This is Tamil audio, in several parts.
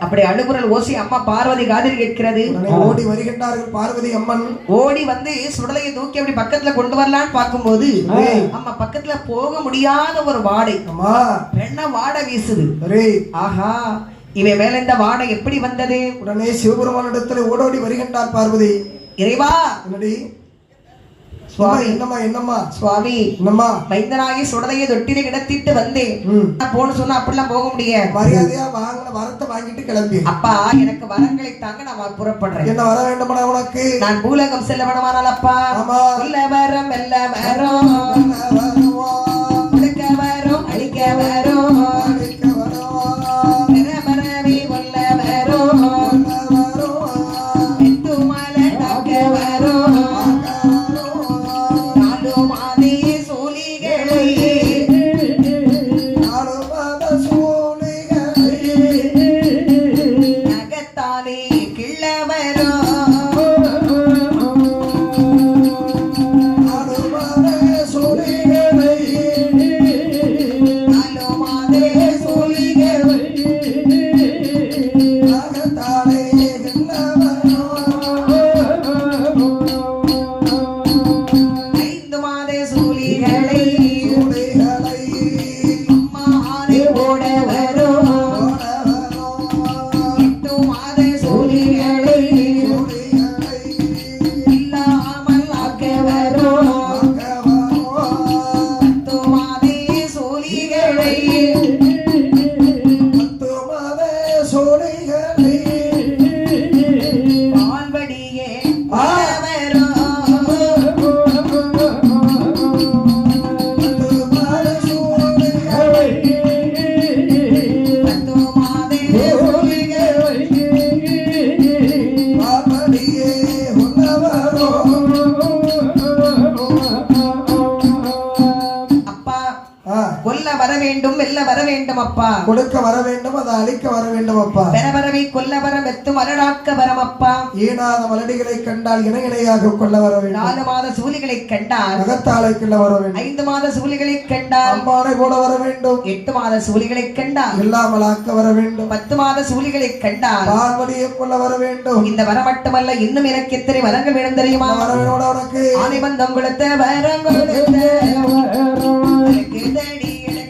அப்படி அழுகுரல் ஓசி அம்மா பார்வதி காதில் கேட்கிறது. ஓடி வருகின்றார்கள் பார்வதி அம்மன். ஓடி வந்து சுடலையை தூக்கி அப்படி பக்கத்துல கொண்டு வரலான்னு பார்க்கும்போது அம்மா பக்கத்துல போக முடியாத ஒரு வாடை. அம்மா. பெண்ண வாடை வீசுது. ஆஹா இவன் மேல இந்த வாடை எப்படி வந்தது? உடனே சிவபெருமானிடத்துல ஓடோடி வருகின்றார் பார்வதி. இறைவா. என்னம்மா என்னம்மா? சுவாமி என்னம்மா? மைந்தனாகி சுடலையை தொட்டில கிடத்திட்டு வந்தேன். போன்னு சொன்னா அப்படிலாம் போக முடியாது மரியாதையா வாங்கின வரத்தை வாங்கிட்டு கிளம்பி அப்பா எனக்கு வரங்களை தாங்க நான் புறப்படுறேன். என்ன வர வேண்டுமா உனக்கு? நான் பூலகம் செல்ல வேணுமானால் அப்பா. சொல்ல வரம் வெல்ல வரும். வரும் அழிக்க வரும். வர வேண்டும் வெல்ல வர வேண்டும் அப்பா. கொடுக்க வர வேண்டும் அதை அழிக்க வர வேண்டும் அப்பா. பெற வரவை கொல்ல வர மெத்து மலடாக்க வரம் அப்பா. ஈனாத மலடிகளை கண்டால் இணை இணையாக கொள்ள வர வேண்டும். நாலு மாத சூலிகளை கண்டால் அகத்தாலை கொள்ள வர வேண்டும். ஐந்து மாத சூலிகளை கண்டால் அம்பானை போல வர வேண்டும். எட்டு மாத சூலிகளை கண்டால் இல்லாமல் ஆக்க வர வேண்டும். பத்து மாத சூலிகளை கண்டால் பார்வதியை கொள்ள வர வேண்டும். இந்த வரம் மட்டுமல்ல இன்னும் எனக்கு எத்தனை வரங்க வேணும் தெரியுமா? வர வேணோட உனக்கு. ஆனை பந்தம் கொடுத்த எனக்கு தடி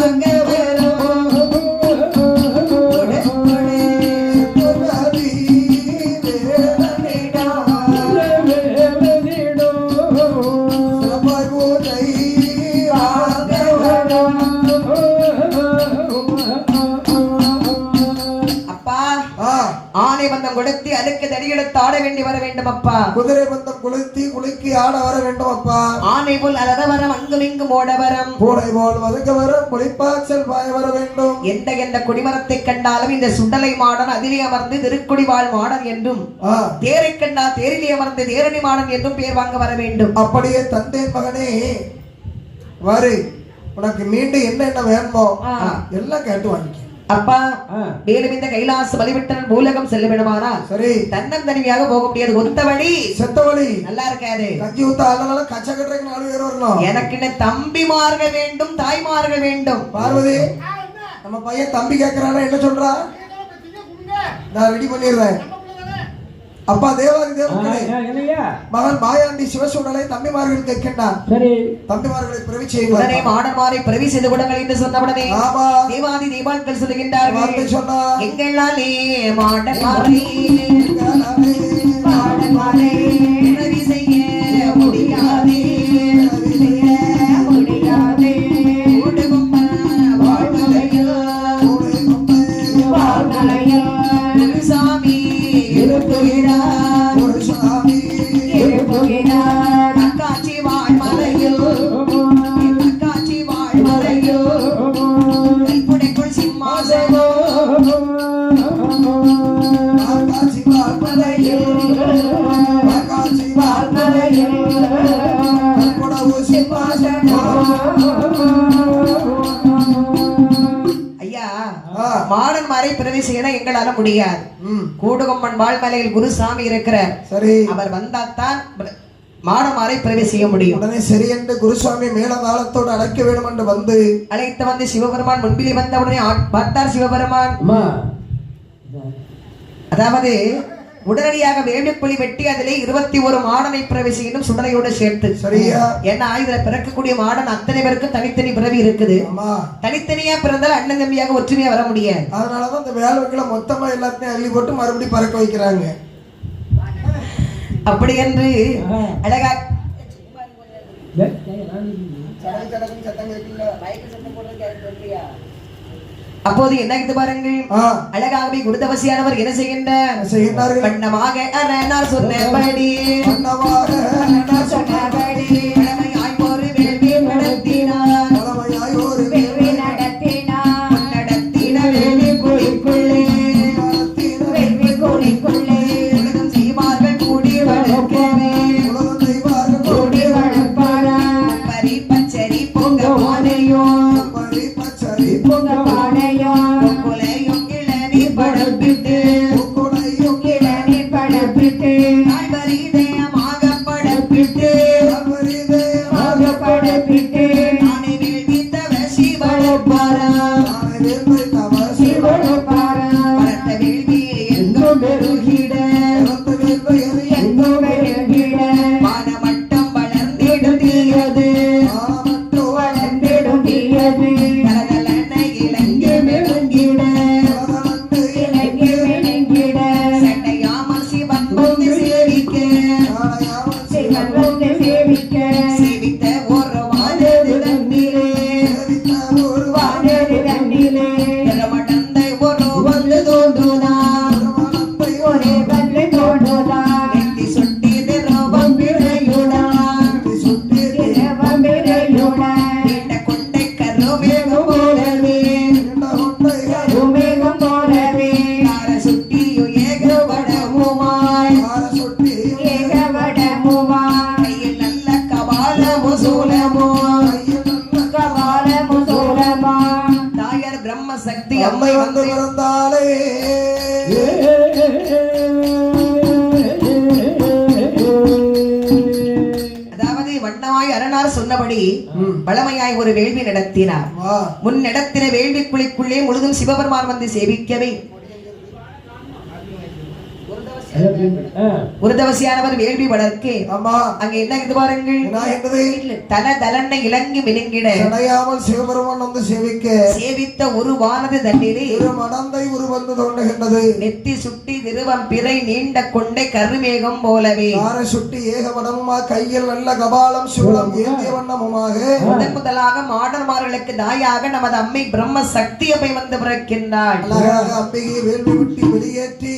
வாங்க தடியெடுத்து ஆட வேண்டி வர வேண்டும் அப்பா. குதிரை பந்தம் குளித்தி குலுக்கி ஆட வர வேண்டும் அப்பா. ஆனை போல் அலற வரம் அங்கும் இங்கும் ஓட வரம் பூனை போல் வதக்க வர புலிப்பாய்ச்சல் பாய வர வேண்டும். எந்த எந்த குடிமரத்தை கண்டாலும் இந்த சுண்டலை மாடன் அதிலே அமர்ந்து திருக்குடி வாழ் மாடன் என்றும் தேரை கண்டால் தேரிலே அமர்ந்து தேரணி மாடன் என்றும் பேர் வாங்க வர வேண்டும். அப்படியே தந்தை மகனே வரு. உனக்கு மீண்டும் என்ன என்ன வேணுமோ. எல்லாம் கேட்டு வாங்கிக்க. அப்பா மேலும் இந்த கைலாச பலிவிட்டன் பூலகம் செல்ல வேண்டுமானால் சரி. தன்னந்தனிமையாக போக முடியாது. ஒத்த வழி. செத்தவழி. நல்லா இருக்காது. கஞ்சி ஊத்த அதனால கச்ச கட்டுறதுக்கு நாலு பேர் வரணும். எனக்கு என்ன தம்பிமார்கள் வேண்டும் தாய்மார்கள் வேண்டும். பார்வதி நம்ம பையன் தம்பி கேட்கறானா என்ன சொல்றா? நான் ரெடி பண்ணிடுறேன். அப்பா தேவாதி தேவர்களே என்னையா? மகன் மாயாண்டி சிவசூடலை தம்பிமார்கள் கேட்கின்றான் சரி. தம்பிமார்களை உடனே செய்யுங்கள். மாடன்மாரை பிறவி செய்து கொடுங்கள் என்று சொன்னவுடனே ஆமா. தேவாதி தேவான்கள் வார்த்தை சொல்லுகின்றார்கள் சொன்னா எங்களாலே மாடன்மாரை. மாடன் மறை செய்யணும் எங்களால முடியாது. ம். கூடுகொம்மன் வாழ்மலையில் குருசாமி இருக்கிறார். சரி. அவர் வந்தாத்தான் மாடமாரை பிறவி செய்ய முடியும். உடனே சரி என்று குருசுவாமி மேலதாளத்தோடு அழைக்க வேண்டும் என்று வந்து அழைத்து வந்து சிவபெருமான் முன்பிலே வந்த உடனே ஆ- பார்த்தார் சிவபெருமான். அதாவது உடனடியாக வேண்டுக்குழி வெட்டி அதிலே இருபத்தி ஒரு மாடனை பிறவி செய்யணும் சுடலையோடு சேர்த்து. சரியா? ஏன்னா இதுல பிறக்கக்கூடிய மாடன் அத்தனை பேருக்கும் தனித்தனி பிறவி இருக்குது. ஆமா. தனித்தனியா பிறந்தால் அண்ணன் தம்பியாக ஒற்றுமையா வர முடியாது. அதனாலதான் இந்த வேலைகளை மொத்தமா எல்லாத்தையும் அள்ளி போட்டு மறுபடியும் பறக்க வைக்கிறாங்க. அப்படி என்று அழகா அப்போது என்ன பாருங்கள்? அழகாகவே குருதவசியானவர் என்ன செய்கின்றார் வண்ணமாக சொன்னபடி. சொன்னபடி சொன்னபடி. பழமையாய் ஒரு வேள்வி நடத்தினார் முன் நடத்தின வேள்வி குழிக்குள்ளே முழுதும் சிவபெருமான் வந்து சேவிக்கவே உருதவசியானவர் வேள்வி வளர்க்கே. ஆமா அங்க என்ன இது பாருங்கள்? தல தலன்ன இலங்கி விழுங்கிட. சடையாமல் சிவபெருமான் வந்து சேவிக்க. சேவித்த ஒரு வானது தண்ணீரே இரு மடந்தை உருவந்து தோன்றுகின்றது நெத்தி சுட்டி திருவம் பிறை நீண்ட கொண்டை கருமேகம் போலவே. ஆர சுட்டி ஏக வடமுமா கையில் நல்ல கபாலம் சூலம் ஏந்திய வண்ணமுமாக. முதன் முதலாக மாடன்மார்களுக்கு தாயாக நமது அம்மை பிரம்ம சக்தி அம்மை வந்து பிறக்கின்றாள். அம்பிகை வேள்வி விட்டு வெளியேற்றி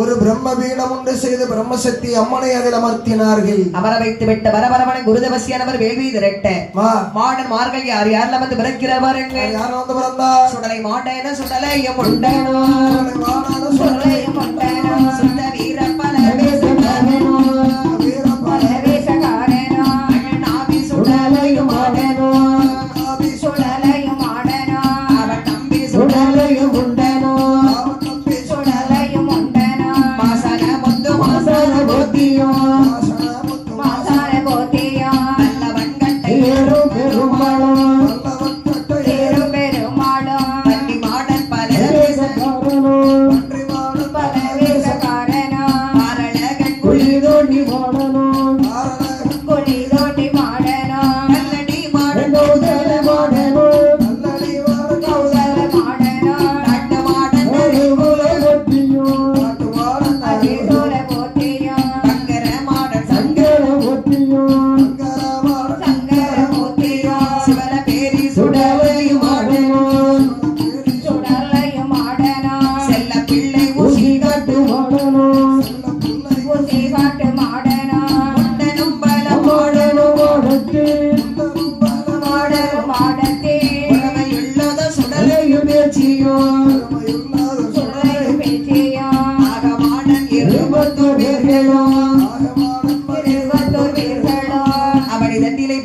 ஒரு பிரம்ம பீடம் உண்டு செய்து பிரம்மசக்தி அம்மனை அதில் அமர்த்தினார்கள். அமர வைத்து விட்ட வரவரவனை குருதவசியானவர் வேள்வி திரட்ட. மாடன் மார்கள் யார் யார்ல வந்து பிறக்கிறார் பாருங்க யார் வந்து பிறந்தா சுடலை மாட்டேன சுடலையும் உண்டனோ வானான சுடலையும் உண்டனோ சுத்த வீர பல வேசகாரனோ வீரப்பா பல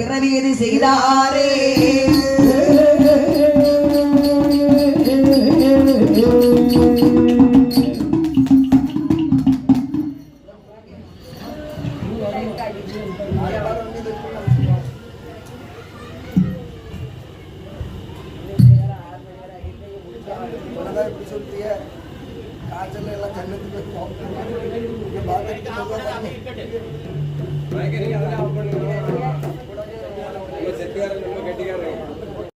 பிறவியது செய்தாரே? Thank you. ಸುದ್ದಿಯ ಕಾಜಲ್ ಎಲ್ಲ ಕಣ್ಣೆತ್ತಬೇಕು ಭಾಗಕ್ಕೆ ಗಟ್ಟಿಗಾರ